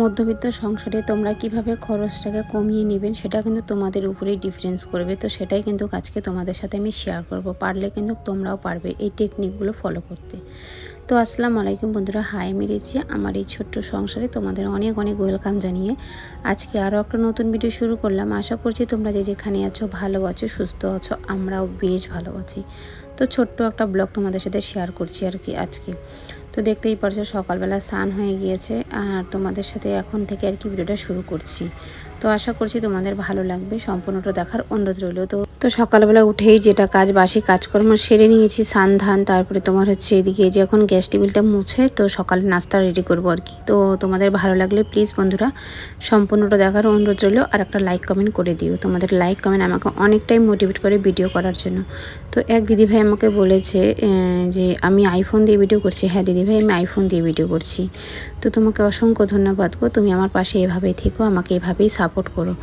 মধ্যবিত্ত সংসারে তোমরা কীভাবে খরচটাকে কমিয়ে নেবেন, সেটা কিন্তু তোমাদের উপরেই ডিফারেন্স করবে। তো সেটাই কিন্তু আজকে তোমাদের সাথে আমি শেয়ার করব। পারলে কিন্তু তোমরাও পারবে এই টেকনিকগুলো ফলো করতে। তো আসসালামু আলাইকুম বন্ধুরা হাই আমি রেছি আমার এই ছোট্ট সংসারে তোমাদের অনেক অনেক ওয়েলকাম জানিয়ে আজকে আরও একটা নতুন ভিডিও শুরু করলাম। আশা করছি তোমরা যে যেখানে আছো ভালো আছো, সুস্থ আছো, আমরাও বেশ ভালো আছি। তো ছোট্ট একটা ব্লগ তোমাদের সাথে শেয়ার করছি আর কি আজকে। তো দেখতেই পারছ সকালবেলা স্নান হয়ে গিয়েছে আর তোমাদের সাথে এখন থেকে আর কি ভিডিওটা শুরু করছি। তো আশা করছি তোমাদের ভালো লাগবে, সম্পূর্ণটা দেখার অনুরোধ রইল। তো তো সকালবেলা উঠেই যেটা কাজ, বাসি কাজকর্ম সেরে নিয়েছি সান ধান, তারপরে তোমার হচ্ছে এদিকে যে এখন গ্যাস টেবিলটা মুছে, তো সকালে নাস্তা রেডি করব আর কি। তো তোমাদের ভালো লাগলে প্লিজ বন্ধুরা সম্পূর্ণটা দেখার অনুরোধ রইল, আর একটা লাইক কমেন্ট করে দিও। তোমাদের লাইক কমেন্ট আমাকে অনেকটাই মোটিভেট করে ভিডিও করার জন্য। তো এক দিদিভাই আমাকে বলেছে যে আমি আইফোন দিয়ে ভিডিও করছি। হ্যাঁ দিদিভাই, আমি আইফোন দিয়ে ভিডিও করছি। তো তোমাকে অসংখ্য ধন্যবাদ গো। তুমি আমার পাশে এভাবেই থেকো, আমাকে এভাবেই সাপোর্ট করো।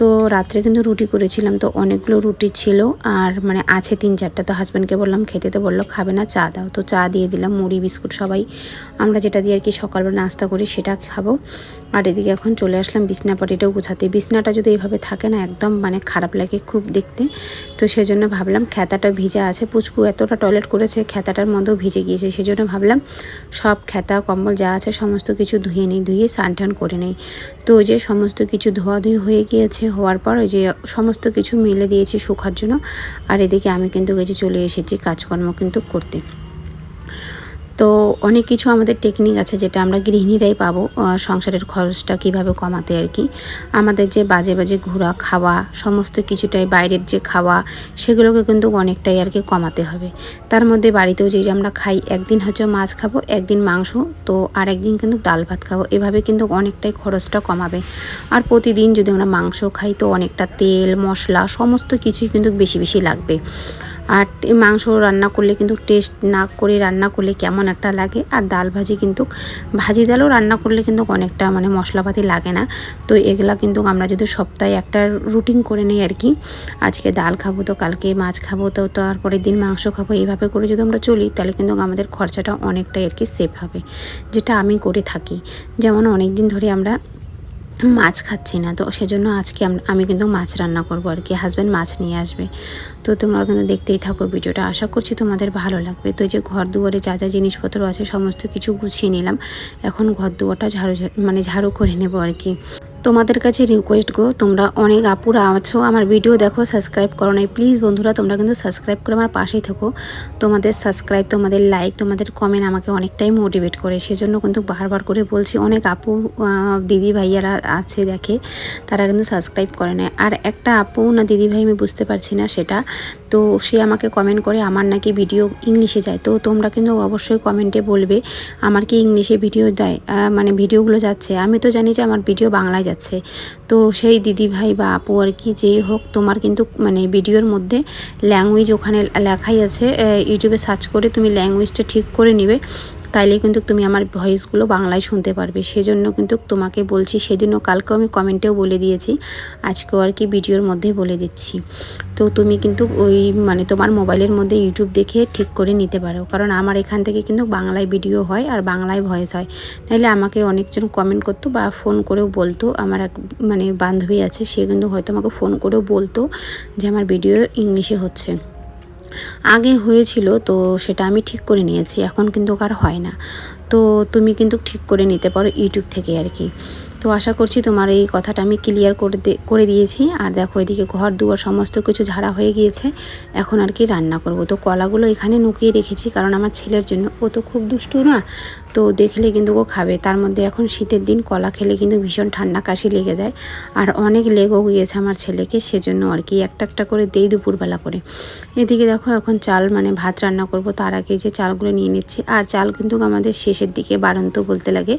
তো রাত্রে কিন্তু রুটি করেছিলাম, তো অনেকগুলো রুটি ছিল আর মানে আছে তিন চারটা, তো হাজব্যান্ডকে বললাম খেতে, তো বলল খাবে না, চা দাও। তো চা দিয়ে দিলাম, মুড়ি, বিস্কুট সবাই। আমরা যেটা দিয়ে আর কি সকালবেলা নাস্তা করি সেটা খাব। আর এদিকে এখন চলে আসলাম বিছনা পাটিটাও গুছাতে। বিছনাটা যদি এইভাবে থাকে না, একদম মানে খারাপ লাগে খুব দেখতে। তো সেজন্য ভাবলাম খেতাটা ভিজা আছে। পুচকু এতটা টয়লেট করেছে, খেতাটার মধ্যেও ভিজে গিয়েছে। সেজন্য ভাবলাম সব খেতা, কম্বল যা আছে সমস্ত কিছু ধুয়ে নিই, ধুয়ে স্নান টান করে নেই। তো যে সমস্ত কিছু ধোয়াধুয়ি হয়ে গিয়েছে হওয়ার পর ওই যে সমস্ত কিছু মিলে দিয়েছি শুকার জন্য। আর এদিকে আমি কিন্তু গেছি চলে এসেছি কাজকর্ম কিন্তু করতে। তো অনেক কিছু আমাদের টেকনিক আছে যেটা আমরা গৃহিণীরাই পাবো সংসারের খরচটা কীভাবে কমাতে আর কি। আমাদের যে বাজে বাজে ঘোরা, খাওয়া, সমস্ত কিছুটাই বাইরের যে খাওয়া, সেগুলোকে কিন্তু অনেকটাই আর কি কমাতে হবে। তার মধ্যে বাড়িতেও যে আমরা খাই, একদিন হচ্ছে মাছ খাব, একদিন মাংস, তো আর একদিন কিন্তু ডাল ভাত খাব, এভাবে কিন্তু অনেকটাই খরচটা কমাবে। আর প্রতিদিন যদি আমরা মাংস খাই, তো অনেকটা তেল, মশলা, সমস্ত কিছুই কিন্তু বেশি বেশি লাগবে। আর মাংস রান্না করলে কিন্তু টেস্ট না করে রান্না করলে কেমন একটা লাগে? আর ডাল ভাজি কিন্তু, ভাজি ডালও রান্না করলে কিন্তু অনেকটা মানে মশলাপাতি লাগে না। তো এগুলা কিন্তু আমরা যদি সপ্তাহে একটা রুটিন করে নিই আর কি, আজকে ডাল খাব তো কালকে মাছ খাব তো তারপরের দিন মাংস খাব, এইভাবে করে যদি আমরা চলি, তাহলে কিন্তু আমাদের খরচাটা অনেকটাই আর কি সেভ হবে। যেটা আমি করে থাকি। যেমন অনেক দিন ধরে আমরা মাছ খাচ্ছি না, তো সেজন্য আজকে আমি কিন্তু মাছ রান্না করব আর কি। হাজব্যান্ড মাছ নিয়ে আসবে। তো তোমরা কিন্তু দেখতেই থাকো ভিডিওটা। আশা করছি তোমাদের ভালো লাগবে। তো যে ঘর দুয়ারে যা যা জিনিসপত্র আছে, সমস্ত কিছু গুছিয়ে নিলাম। এখন ঘর দুয়ারটা ঝাড়ু মানে ঝাড়ু করে নেব আর কি। তোমাদের কাছে রিকোয়েস্ট গো, তোমরা অনেক আপুরা আছো, আমার ভিডিও দেখো সাবস্ক্রাইব করো নাই। প্লিজ বন্ধুরা, তোমরা কিন্তু সাবস্ক্রাইব করে আমার পাশেই থাকো। তোমাদের সাবস্ক্রাইব তোমাদের লাইক তোমাদের কমেন্ট আমাকে অনেকটাই মোটিভেট করে। সেজন্য কিন্তু বারবার করে বলছি, অনেক আপু দিদি ভাইয়ারা আছে দেখে, তারা কিন্তু সাবস্ক্রাইব করে নেয়। আর একটা আপু না দিদি ভাই আমি বুঝতে পারছি না সেটা, তো সে আমাকে কমেন্ট করে, আমার নাকি ভিডিও ইংলিশে যায়। তো তোমরা কিন্তু অবশ্যই কমেন্টে বলবে, আমার কি ইংলিশে ভিডিও দেয় মানে ভিডিওগুলো যাচ্ছে? আমি তো জানি যে আমার ভিডিও বাংলায় যাচ্ছে। তো সেই দিদি ভাই বা আপু আর কি যেই হোক, তোমার কিন্তু মানে ভিডিওর মধ্যে ল্যাঙ্গুয়েজ ওখানে লেখাই আছে। ইউটিউবে সার্চ করে তুমি ল্যাঙ্গুয়েজটা ঠিক করে নিবে। তাইলে কিন্তু তুমি আমার ভয়েসগুলো বাংলায় শুনতে পারবে। সেজন্য কিন্তু তোমাকে বলছি, সেদিনও কালকেও আমি কমেন্টেও বলে দিয়েছি, আজকেও আর কি ভিডিওর মধ্যে বলে দিচ্ছি। তো তুমি কিন্তু ওই মানে তোমার মোবাইলের মধ্যে ইউটিউব দেখে ঠিক করে নিতে পারো। কারণ আমার এখান থেকে কিন্তু বাংলায় ভিডিও হয় আর বাংলায় ভয়েস হয়। নাহলে আমাকে অনেকজন কমেন্ট করতো বা ফোন করেও বলতো। আমার এক মানে বান্ধবী আছে, সে কিন্তু হয়তো আমাকে ফোন করেও বলতো যে আমার ভিডিও ইংলিশে হচ্ছে। আগে হয়েছিল, তো সেটা আমি ঠিক করে নিয়েছি, এখন কিন্তু আর হয় না। তো তুমি কিন্তু ঠিক করে নিতে পারো ইউটিউব থেকে আর কি। তো আশা করছি তোমার এই কথাটা আমি ক্লিয়ার করে করে দিয়েছি। আর দেখো এদিকে ঘর দুয়ার সমস্ত কিছু ঝাড়া হয়ে গিয়েছে, এখন আর কি রান্না করব। তো কলাগুলো এখানে নুকিয়ে রেখেছি, কারণ আমার ছেলের জন্য ও তো খুব দুষ্টু না। তো দেখলে কিন্তু ও খাবে। তার মধ্যে এখন শীতের দিন, কলা খেলে কিন্তু ভীষণ ঠান্ডা কাশি লেগে যায়। আর অনেক লেগও গিয়েছে আমার ছেলেকে, সেজন্য আর কি একটা একটা করে দেই দুপুরবেলা করে। এদিকে দেখো এখন চাল মানে ভাত রান্না করব। তার আগে যে চালগুলো নিয়ে নিচ্ছি। আর চাল কিন্তু আমাদের শেষের দিকে বাড়ন্ত বলতে লাগে।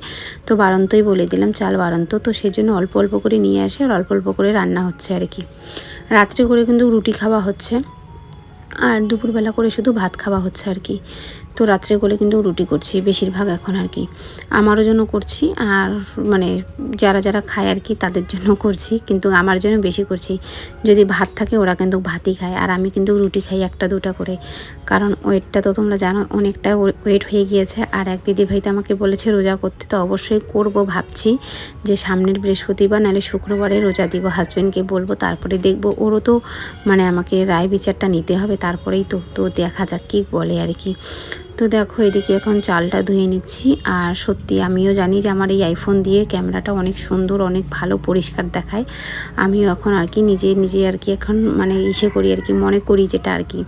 তো বাড়ন্তই বলে দিলাম, চাল বাড়ন্ত। তো সেজন্য অল্প অল্প করে নিয়ে আসে আর অল্প অল্প করে রান্না হচ্ছে আর কি। রাত্রে করে কিন্তু রুটি খাওয়া হচ্ছে। আর দুপুরবেলা করে শুধু ভাত খাওয়া হচ্ছে আর কি। তো রাত্রে করে কিন্তু রুটি করছি, বেশিরভাগ এখন আর কি। আমারও জন্য করছি আর মানে যারা যারা খায় আর কি তাদের জন্য করছি, কিন্তু আমার জন্য বেশি করছি। যদি ভাত থাকে ওরা কিন্তু ভাতই খায়, আর আমি কিন্তু রুটি খাই একটা দুটা করে। কারণ ওয়েটটা তো তোমরা জানো, অনেকটা ওয়েট হয়ে গিয়েছে। আর এক দিদি ভাই তো আমাকে বলেছে, রোজা করতে তো অবশ্যই করব, ভাবছি যে সামনের বৃহস্পতিবার নাহলে শুক্রবারে রোজা দিব হাজব্যান্ডকে বলব, তারপরে দেখব। ওরও তো মানে আমাকে রায় বিচারটা নিতে হবে, তারপরেই তো তো দেখা যাক কী বলে আর কি। তো দেখো এদিকে এখন চালটা ধুয়ে নিচ্ছি। আর সত্যি আমিও জানি যে আমার এই আইফোন দিয়ে ক্যামেরাটা অনেক সুন্দর, অনেক ভালো, পরিষ্কার দেখায়। আমিও এখন আর কি নিজে নিজে আর কি এখন মানে ইসে করি আর কি, মনে করি যেটা আর কি।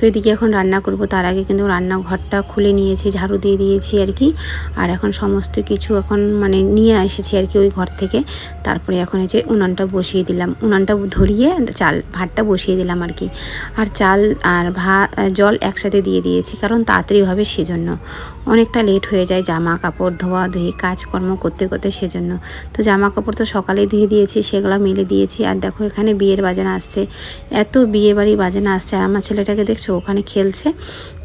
তো এদিকে এখন রান্না করব, তার আগে কিন্তু রান্নাঘরটা খুলে নিয়েছি, ঝাড়ু দিয়ে দিয়েছি আর কি। আর এখন সমস্ত কিছু এখন মানে নিয়ে এসেছি আর কি ওই ঘর থেকে। তারপরে এখন এই যে উনানটা বসিয়ে দিলাম। উনানটা ধরিয়ে চাল, ভাতটা বসিয়ে দিলাম আর কি। আর চাল আর ভাত জল একসাথে দিয়ে দিয়েছি, কারণ তাড়াতাড়ি হবে সেজন্য। অনেকটা লেট হয়ে যায় জামা কাপড় ধোয়া ধুয়ে কাজকর্ম করতে করতে সেজন্য। তো জামা কাপড় তো সকালে ধুয়ে দিয়েছি, সেগুলো মেলে দিয়েছি। আর দেখো এখানে বিয়ের বাজানা আসছে। এত বিয়ে বাড়ি বাজানা আসছে। আর আমার ছেলেটাকে দেখছ ওখানে খেলছে।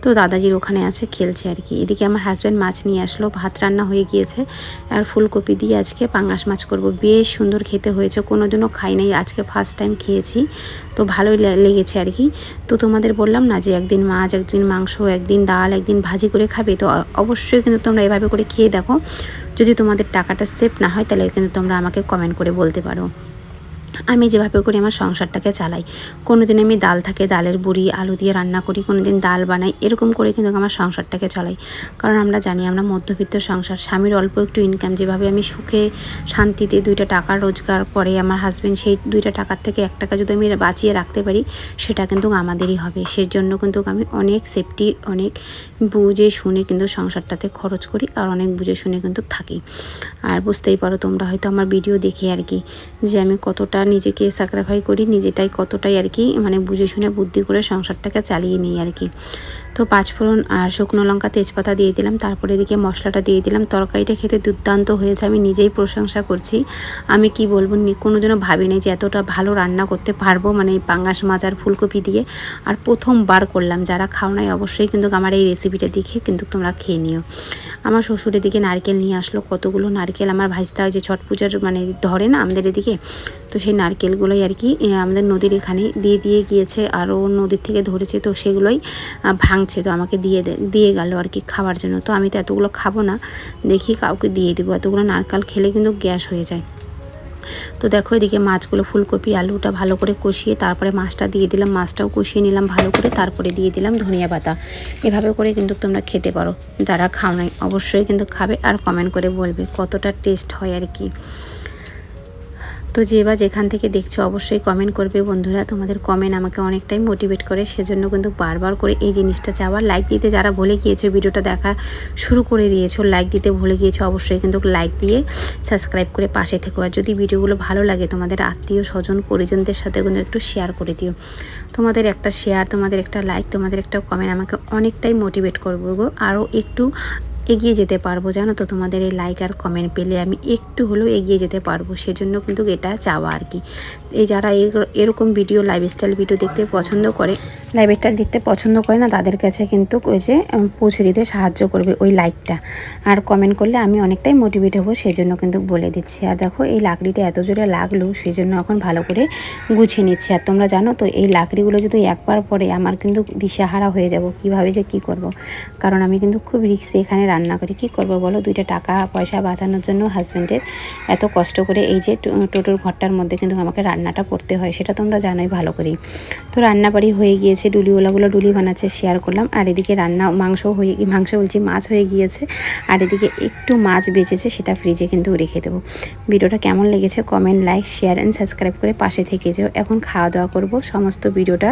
তো দাদাজির ওখানে আছে, খেলছে আর কি। এদিকে আমার হাজব্যান্ড মাছ নিয়ে আসলো, ভাত রান্না হয়ে গিয়েছে। আর ফুলকপি দিয়ে আজকে পাঙ্গাস মাছ করব। বেশ সুন্দর খেতে হয়েছে কোনো দিনও খাই নাই। আজকে ফার্স্ট টাইম খেয়েছি, তো ভালোই লেগেছে আর কি। তো তোমাদের বললাম না যে একদিন মাছ, একদিন মাংস, একদিন ডাল, একদিন ভাজি করে খাবে? তো অবশ্যই কিন্তু তোমরা এভাবে করে খেয়ে দেখো। যদি তোমাদের টাকাটা সেভ না হয়, তাহলে কিন্তু তোমরা আমাকে কমেন্ট করে বলতে পারো। আমি যেভাবে করি আমার সংসারটাকে চালাই। কোনো দিন আমি ডাল থাকে, ডালের বুড়ি, আলু দিয়ে রান্না করি কোনো দিন ডাল বানাই, এরকম করে কিন্তু আমার সংসারটাকে চালাই। কারণ আমরা জানি আমরা মধ্যবিত্ত সংসার, স্বামীর অল্প একটু ইনকাম যেভাবে আমি সুখে, শান্তিতে দুইটা টাকা রোজগার করে আমার হাজব্যান্ড সেই দুইটা টাকার থেকে এক টাকা যদি আমি বাঁচিয়ে রাখতে পারি, সেটা কিন্তু আমাদেরই হবে। সেই জন্য কিন্তু আমি অনেক সেফটি অনেক বুঝে শুনে কিন্তু সংসারটাতে খরচ করি আর অনেক বুঝে শুনে কিন্তু থাকি। আর বুঝতেই পারো তোমরা হয়তো আমার ভিডিও দেখে আর কি, যে আমি কতটা নিজেকে স্যাক্রিফাই করি, নিজেটাই কতটাই আর কি মানে বুঝে শুনে, বুদ্ধি করে সংসারটাকে চালিয়ে নিই আর কি। তো পাঁচফোড়ন আর শুকনো লঙ্কা তেজপাতা দিয়ে দিলাম। তারপরে এদিকে মশলাটা দিয়ে দিলাম। তরকারিটা খেতে দুর্দান্ত হয়েছে, আমি নিজেই প্রশংসা করছি। আমি কি বলব কোনো দিনও ভাবিনি যে এতটা ভালো রান্না করতে পারব মানে পাঙ্গাস মাছ আর ফুলকপি দিয়ে। আর প্রথমবার করলাম, যারা খাও নাই অবশ্যই কিন্তু আমার এই রেসিপিটা দেখে কিন্তু তোমরা খেয়ে নিও। আমার শ্বশুরের দিকে নারকেল নিয়ে আসলো, কতগুলো নারকেল। আমার ভাজতে হয় যে ছট পুজোর মানে ধরে না আমাদের এদিকে? তো সেই নারকেলগুলোই আর কি আমাদের নদীর এখানে দিয়ে দিয়ে গিয়েছে, আরও নদীর থেকে ধরেছে। তো সেগুলোই ভাঙছে তো আমাকে দিয়ে দিয়ে গেল আর কি খাওয়ার জন্য। তো আমি তো এতগুলো খাব না, দেখি কাউকে দিয়ে দেবো। এতগুলো নারকেল খেলে কিন্তু গ্যাস হয়ে যায়। তো দেখো এদিকে মাছগুলো ফুলকপি, আলুটা ভালো করে কষিয়ে তারপরে মাছটা দিয়ে দিলাম। মাছটাও কষিয়ে নিলাম ভালো করে, তারপরে দিয়ে দিলাম ধনিয়া পাতা। এভাবে করে কিন্তু তোমরা খেতে পারো। যারা খাও নাই, অবশ্যই কিন্তু খাবে আর কমেন্ট করে বলবে কতটা টেস্ট হয় আর কি। তো যে বা যেখান থেকে দেখছ অবশ্যই কমেন্ট করবে। বন্ধুরা, তোমাদের কমেন্ট আমাকে অনেকটাই মোটিভেট করে। সেজন্য কিন্তু বারবার করে এই জিনিসটা চাওয়ার লাইক দিতে যারা ভুলে গিয়েছো ভিডিওটা দেখা শুরু করে দিয়েছ লাইক দিতে ভুলে গিয়েছো অবশ্যই কিন্তু লাইক দিয়ে সাবস্ক্রাইব করে পাশে থেকো। আর যদি ভিডিওগুলো ভালো লাগে, তোমাদের আত্মীয়, স্বজন, পরিজনদের সাথে কিন্তু একটু শেয়ার করে দিও। তোমাদের একটা শেয়ার তোমাদের একটা লাইক তোমাদের একটা কমেন্ট আমাকে অনেকটাই মোটিভেট করব গো। আরও একটু এগিয়ে যেতে পারব, জানো তো? তোমাদের এই লাইক আর কমেন্ট পেলে আমি একটু হলেও এগিয়ে যেতে পারব। সেজন্য কিন্তু এটা চাওয়া আর কি। এই যারা এরকম ভিডিও লাইফস্টাইল ভিডিও দেখতে পছন্দ করে লাইফস্টাইল দেখতে পছন্দ করে না, তাদের কাছে কিন্তু ওই যে পৌঁছে দিতে সাহায্য করবে ওই লাইকটা আর কমেন্ট করলে আমি অনেকটাই মোটিভেট হব সেই জন্য কিন্তু বলে দিচ্ছি। আর দেখো, এই লাকড়িটা এত জোরে লাগল সেই জন্য এখন ভালো করে গুছিয়ে নিচ্ছি। আর তোমরা জানো তো, এই লাকড়িগুলো যদি একবার পরে আমার কিন্তু দিশাহারা হয়ে যাব, কীভাবে যে কি করব। কারণ আমি কিন্তু খুব রিক্সে এখানে রান্না করি। কি করব বলো? দুইটা টাকা পয়সা বাঁচানোর জন্য হাজব্যান্ডের এত কষ্ট করে এই যে টোটোর ঘরটার মধ্যে কিন্তু আমাকে রান্নাটা করতে হয়, সেটা তোমরা জানোই ভালো করেই। তো রান্নাবাড়ি হয়ে গিয়েছে ডুলিওলাগুলো ডুলি বানাচ্ছে শেয়ার করলাম। আর এদিকে রান্না, মাংস হয়ে, মাংস বলছি মাছ হয়ে গিয়েছে। আর এদিকে একটু মাছ বেঁচেছে, সেটা ফ্রিজে কিন্তু রেখে দেবো। ভিডিওটা কেমন লেগেছে comment like share and subscribe করে পাশে থেকে যাও। এখন খাওয়া দাওয়া করব, সমস্ত ভিডিওটা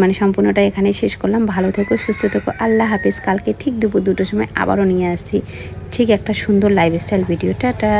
মানে সম্পূর্ণটা এখানে শেষ করলাম। ভালো থেকো, সুস্থ থেকো, আল্লাহ হাফিজ। কালকে ঠিক দুপুর দুটোর সময় আবার আবারও নিয়ে আসছি। ঠিক একটা সুন্দর লাইফস্টাইল ভিডিও টাটা।